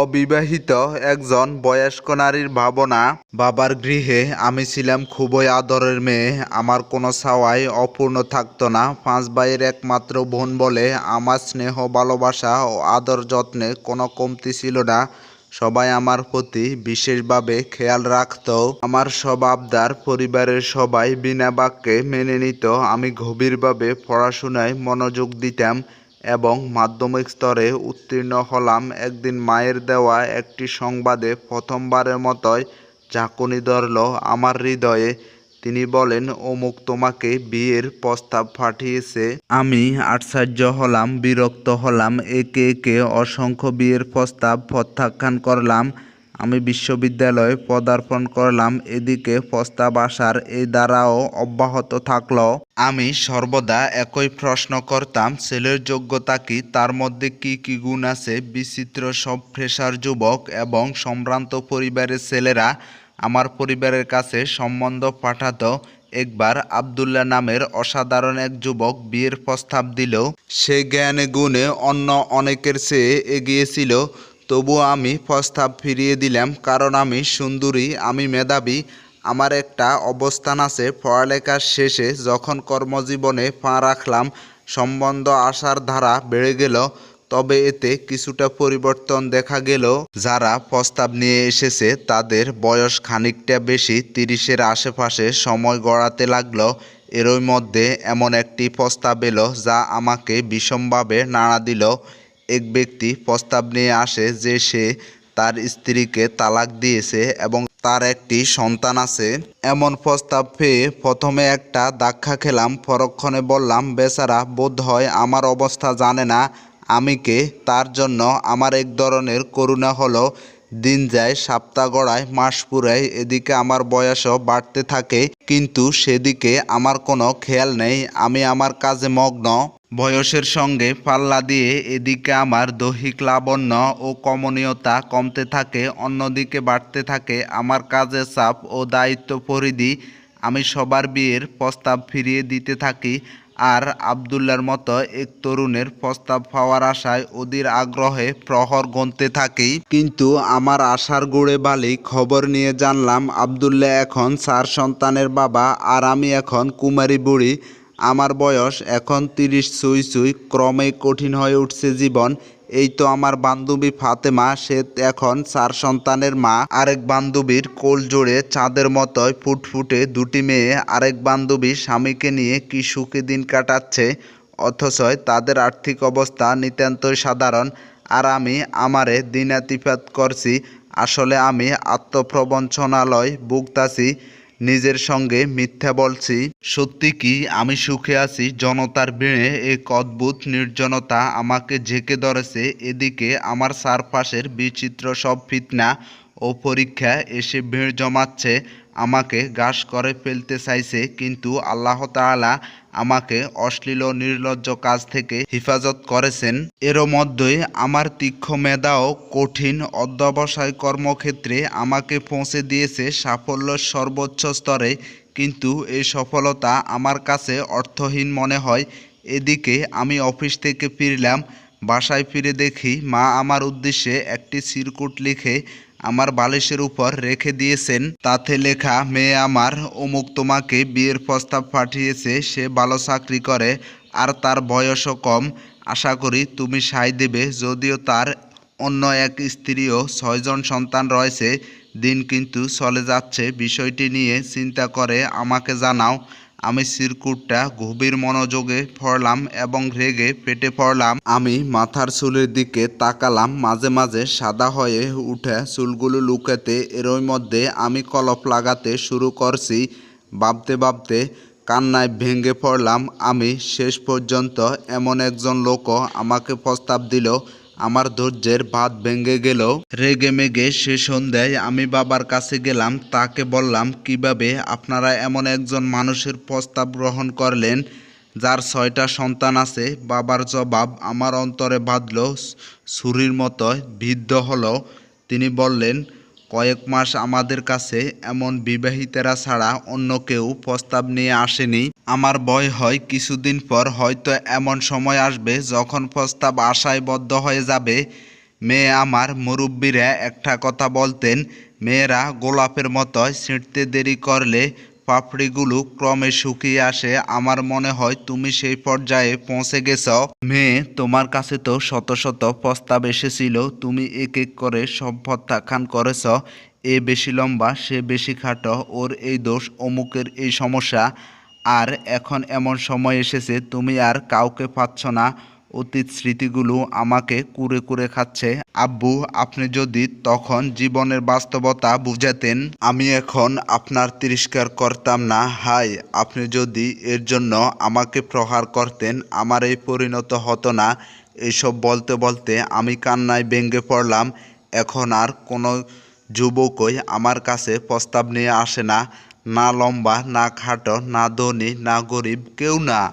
অবিবাহিত একজন বয়স্ক নারীর ভাবনা, বাবার গৃহে আমি ছিলাম খুবই আদরের মেয়ে, আমার কোনো চাওয়াই অপূর্ণ থাকতো না। পাঁচ ভাইয়ের একমাত্র বোন বলে আমার স্নেহ, ভালোবাসা ও আদর যত্নে কোনো কমতি ছিল না। সবাই আমার প্রতি বিশেষভাবে খেয়াল রাখত। আমার সব আবদার পরিবারের সবাই বিনা বাক্যে মেনে নিত। আমি গভীরভাবে পড়াশোনায় মনোযোগ দিতাম। এবং মাধ্যমিক স্তরে উত্তীর্ণ হলাম একদিন মায়ের দেওয়া একটি সংবাদে প্রথমবারের মতোই ঝাঁকুনি ধরল আমার হৃদয়ে। তিনি বলেন, অমুক তোমাকে বিয়ের প্রস্তাব পাঠিয়েছে। আমি আশ্চর্য হলাম, বিরক্ত হলাম, একে একে অসংখ্য বিয়ের প্রস্তাব প্রত্যাখ্যান করলাম। আমি বিশ্ববিদ্যালয়ে পদার্পণ করলাম, এদিকে প্রস্তাব আসার এই দ্বারাও অব্যাহত থাকল। আমি সর্বদা একই প্রশ্ন করতাম, ছেলের যোগ্যতা কি? তার মধ্যে কি কি গুণ আছে? বিচিত্র সব ফ্রেশার যুবক এবং সম্ভ্রান্ত পরিবারের ছেলেরা আমার পরিবারের কাছে সম্বন্ধ পাঠাতো। একবার আবদুল্লাহ নামের অসাধারণ এক যুবক বিয়ের প্রস্তাব দিল। সে জ্ঞানে গুণে অন্য অনেকের চেয়ে এগিয়ে তবুও আমি প্রস্তাব ফিরিয়ে দিলাম, কারণ আমি সুন্দরী, আমি মেধাবী। আমার একটা অবস্থান আছে পড়ালেখার শেষে, যখন কর্মজীবনে পা রাখলাম, সম্বন্ধ আসার ধারা বেড়ে গেল, তবে এতে কিছুটা পরিবর্তন দেখা গেল। যারা প্রস্তাব নিয়ে এসেছে, তাদের বয়স খানিকটা বেশি, তিরিশের আশেপাশে সময় গড়াতে লাগল। এরই মধ্যে এমন একটি প্রস্তাব এলো, যা আমাকে বিষমভাবে নাড়া দিল। এক ব্যক্তি প্রস্তাব নিয়ে আসে যে সে তার স্ত্রীকে তালাক দিয়েছে এবং তার একটি সন্তান আছে। এমন প্রস্তাব পেয়ে প্রথমে একটা দাক্ষা খেলাম, পরক্ষণে বললাম, বেচারা, বোধ হয় আমার অবস্থা জানে না। আমি কে? তার জন্য আমার এক ধরনের করুণা হলো দিন যায়, সপ্তাহ গড়ায়, মাস পুরায় এদিকে আমার বয়সও বাড়তে থাকে, কিন্তু সেদিকে আমার কোনো খেয়াল নেই। আমি আমার কাজে মগ্ন। বয়সের সঙ্গে পাল্লা দিয়ে এদিকে আমার দৈহিক লাবণ্য ও কমনীয়তা কমতে থাকে, অন্যদিকে বাড়তে থাকে আমার কাজের চাপ ও দায়িত্ব পরিধি। আমি সবার বিয়ের প্রস্তাব ফিরিয়ে দিতে থাকি। আর আবদুল্লার মতো এক তরুণের প্রস্তাব পাওয়ার আশায় অধীর আগ্রহে প্রহর গনতে থাকি। কিন্তু আমার আশার গুড়ে বালি খবর নিয়ে জানলাম, আবদুল্লা এখন চার সন্তানের বাবা আর আমি এখন কুমারী বুড়ি। আমার বয়স এখন তিরিশ সুই সুই ক্রমেই কঠিন হয়ে উঠছে জীবন। এই তো আমার বান্ধবী ফাতেমা, সে এখন চার সন্তানের মা। আরেক বান্ধবীর কোল জোড়ে চাঁদের মতোই ফুটফুটে দুটি মেয়ে। আরেক বান্ধবী স্বামীকে নিয়ে কি সুখে দিন কাটাচ্ছে, অথচ তাদের আর্থিক অবস্থা নিতান্তই সাধারণ। আর আমি আমারে দিনাতিপাত করছি, আসলে আমি আত্মপ্রবঞ্চনালয় ভুগতাছি। নিজের সঙ্গে মিথ্যা বলছি, সত্যি কি আমি সুখে আছি? জনতার ভিড়ে এক অদ্ভুত নির্জনতা আমাকে ঝেঁকে ধরেছে। এদিকে আমার চারপাশের বিচিত্র সব ফিতনা ও পরীক্ষা এসে ভিড় জমাচ্ছে। আমাকে গাস করে ফেলতে চাইছে, কিন্তু আল্লাহ তাআলা আমাকে অশ্লীল নির্লজ্জ কাজ থেকে হেফাজত করেছেন। এর মধ্যেই আমার তীক্ষ্ণ মেধাও কঠিন অধ্যবসায় কর্মক্ষেত্রে আমাকে পৌঁছে দিয়েছে সাফল্যের সর্বোচ্চ স্তরে, কিন্তু এই সফলতা আমার কাছে অর্থহীন মনে হয়। এদিকে আমি অফিস থেকে ফিরলাম, বাসায় ফিরে দেখি মা আমার উদ্দেশ্যে একটি সিরকুট লিখে আমার বালিশের উপর রেখে দিয়েছেন। তাতে লেখা, মেয়ে আমার, অমুক তোমাকে বিয়ের প্রস্তাব পাঠিয়েছে, সে ভালো চাকরি করে, আর তার বয়সও কম। আশা করি তুমি সায় দেবে, যদিও তার অন্য এক স্ত্রী ও ছয়জন সন্তান রয়েছে। দিন কিন্তু চলে যাচ্ছে। বিষয়টি নিয়ে চিন্তা করে আমাকে জানাও। আমি সিরকুটটা গভীর মনোযোগে পড়লাম এবং রেগে পেটে পড়লাম। আমি মাথার চুলের দিকে তাকালাম, মাঝে মাঝে সাদা হয়ে উঠে চুলগুলো লুকাতে। এরই মধ্যে আমি কলপ লাগাতে শুরু করছি। ভাবতে ভাবতে কান্নায় ভেঙে পড়লাম। আমি শেষ পর্যন্ত এমন একজন লোকও আমাকে প্রস্তাব দিল আমার ধৈর্যের বাঁধ ভেঙে গেল। রেগে মেগে সে সন্ধ্যায় আমি বাবার কাছে গেলাম, তাকে বললাম, কীভাবে আপনারা এমন একজন মানুষের প্রস্তাব গ্রহণ করলেন, যার ছয়টা সন্তান আছে? বাবার জবাব আমার অন্তরে বাঁধল, ছুরির মতো বিদ্ধ হলো। তিনি বললেন কয়েক মাস আমাদের কাছে এমন বিবাহিতেরা ছাড়া অন্য কেউ প্রস্তাব নিয়ে আসেনি। আমার ভয় হয় কিছুদিন পর হয়তো এমন সময় আসবে যখন প্রস্তাব আশায় বদ্ধ হয়ে যাবে। মেয়ে আমার মুরব্বীরা একটা কথা বলতেন, মেয়েরা গোলাপের মতো ছিঁড়তে দেরি করলে পাপড়িগুলো ক্রমে শুকিয়ে আসে। আমার মনে হয় তুমি সেই পর্যায়ে পৌঁছে গেছ। মেয়ে, তোমার কাছে তো শত শত প্রস্তাব এসেছিল। তুমি এক এক করে সব প্রত্যাখ্যান করেছ। এ বেশি লম্বা, সে বেশি খাটো। ওর এই দোষ, অমুকের এই সমস্যা। আর এখন এমন সময় এসেছে, তুমি আর কাউকে পাচ্ছ না। অতীত স্মৃতিগুলো আমাকে কুরে কুরে খাচ্ছে। আব্বু, আপনি যদি তখন জীবনের বাস্তবতা বুঝাতেন, আমি এখন আপনার তিরস্কার করতাম না। হাই, আপনি যদি এর জন্য আমাকে প্রহার করতেন, আমার এই পরিণত হতো না। এইসব বলতে বলতে আমি কান্নায় ভেঙে পড়লাম। এখন আর কোনো যুবকই আমার কাছে প্রস্তাব নিয়ে আসে না। না লম্বা, না খাটো, না ধনী, না গরিব, কেউ না।